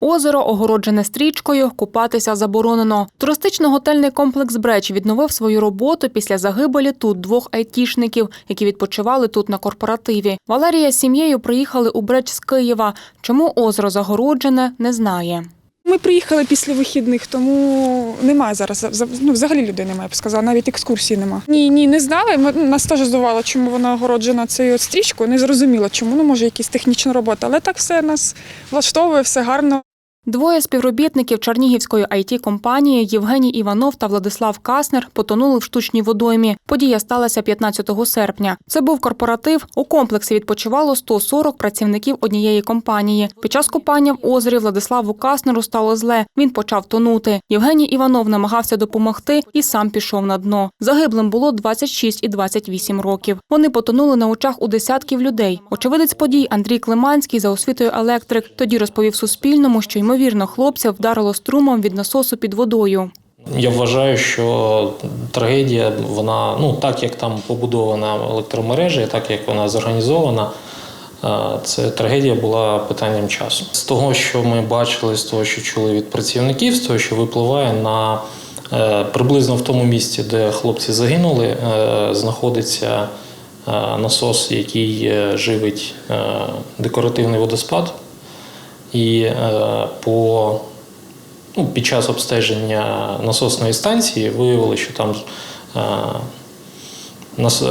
Озеро огороджене стрічкою, купатися заборонено. Туристично-готельний комплекс Бреч відновив свою роботу після загибелі тут двох айтішників, які відпочивали тут на корпоративі. Валерія з сім'єю приїхали у Бреч з Києва. Чому озеро загороджене, не знає. Ми приїхали після вихідних, тому немає зараз. Ну, взагалі людей немає, я б сказала, навіть екскурсії нема. Ні, ні, не знали. Ми, нас теж здивувало, чому вона огороджена цією стрічкою. Не зрозуміло, чому, ну може якісь технічна робота. Але так все нас влаштовує, все гарно. Двоє співробітників Чернігівської it компанії Євгеній Іванов та Владислав Каснер потонули в штучній водоймі. Подія сталася 15 серпня. Це був корпоратив. У комплексі відпочивало 140 працівників однієї компанії. Під час купання в озері Владиславу Каснеру стало зле. Він почав тонути. Євгеній Іванов намагався допомогти і сам пішов на дно. Загиблим було 26 і 28 років. Вони потонули на очах у десятків людей. Очевидець подій Андрій Климанський за освітою електрик тоді розповів Суспільному, що ймовірно хлопця вдарило струмом від насосу під водою. Я вважаю, що трагедія, вона ну так як там побудована електромережа, так як вона зорганізована, е, це трагедія була питанням часу. З того, що ми бачили, з того, що чули від працівників, з того, що випливає на е, приблизно в тому місці, де хлопці загинули, е, знаходиться насос, який живить декоративний водоспад. І е, по ну, під час обстеження насосної станції виявили, що там е, нас, е,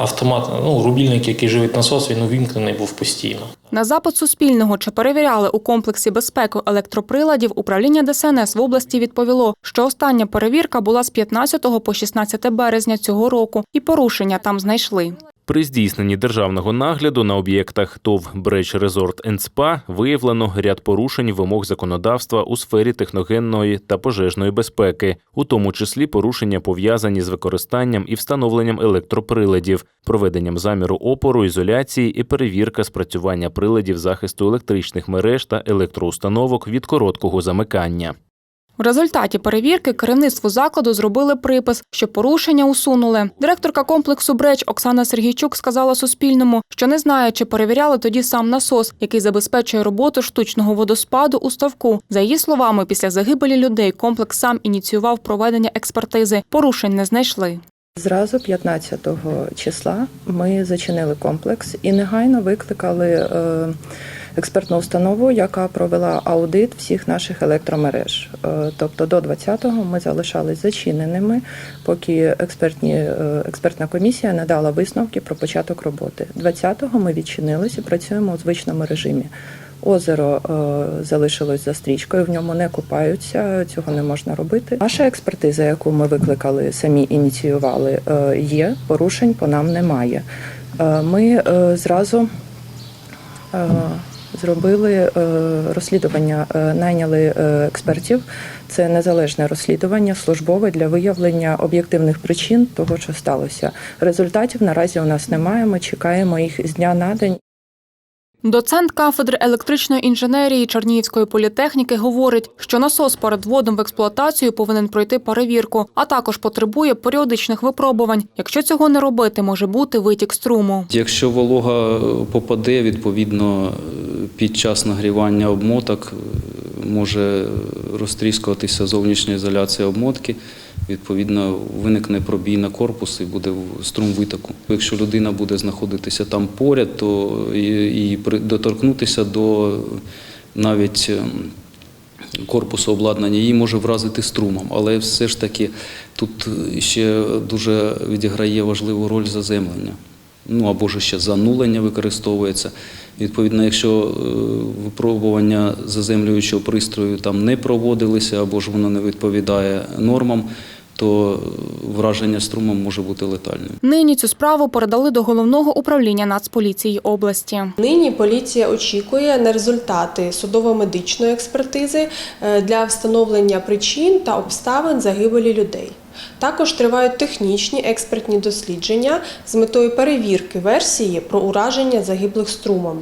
автомат, ну, рубільник, який живить насос, він увімкнений був постійно. На запит Суспільного чи перевіряли у комплексі безпеки електроприладів управління ДСНС в області відповіло, що остання перевірка була з 15 по 16 березня цього року, і порушення там знайшли. При здійсненні державного нагляду на об'єктах ТОВ Бреч Резорт СПА виявлено ряд порушень вимог законодавства у сфері техногенної та пожежної безпеки, у тому числі порушення пов'язані з використанням і встановленням електроприладів, проведенням заміру опору, ізоляції і перевірка спрацювання приладів захисту електричних мереж та електроустановок від короткого замикання. В результаті перевірки керівництву закладу зробили припис, що порушення усунули. Директорка комплексу Бреч Оксана Сергійчук сказала Суспільному, що не знає, чи перевіряли тоді сам насос, який забезпечує роботу штучного водоспаду у ставку. За її словами, після загибелі людей комплекс сам ініціював проведення експертизи. Порушень не знайшли. Зразу 15 числа ми зачинили комплекс і негайно викликали е, експертну установу, яка провела аудит всіх наших електромереж. Е, Тобто до 20-го ми залишались зачиненими, поки експертні, е, експертна комісія не дала висновки про початок роботи. 20-го ми відчинились і працюємо у звичному режимі. Озеро е, залишилось за стрічкою, в ньому не купаються, цього не можна робити. Наша експертиза, яку ми викликали, самі ініціювали, е, є порушень по нам немає. Е, ми е, зразу е, зробили е, розслідування, е, найняли е, експертів. Це незалежне розслідування, службове для виявлення об'єктивних причин того, що сталося. Результатів наразі у нас немає. Ми чекаємо їх з дня на день. Доцент кафедри електричної інженерії Чернігівської політехніки говорить, що насос перед вводом в експлуатацію повинен пройти перевірку, а також потребує періодичних випробувань. Якщо цього не робити, може бути витік струму. Якщо волога попаде, відповідно під час нагрівання обмоток може розтріскуватися зовнішня ізоляція обмотки. Відповідно, виникне пробій на корпус і буде струм витоку. Якщо людина буде знаходитися там поряд, то і, доторкнутися до навіть ем, корпусу обладнання її може вразити струмом, але все ж таки тут ще дуже відіграє важливу роль заземлення. Ну або ж ще занулення використовується. Відповідно, якщо е, випробування заземлюючого пристрою там не проводилися, або ж воно не відповідає нормам, то враження струмом може бути летальним. Нині цю справу передали до головного управління Нацполіції області. Нині поліція очікує на результати судово-медичної експертизи е, для встановлення причин та обставин загибелі людей. Також тривають технічні експертні дослідження з метою перевірки версії про ураження загиблих струмом.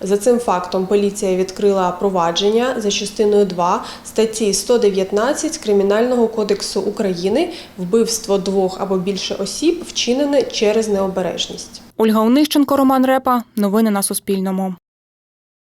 За цим фактом поліція відкрила провадження за частиною 2 статті 119 Кримінального кодексу України вбивство двох або більше осіб вчинене через необережність. Ольга Онищенко, Роман Репа. Новини на Суспільному.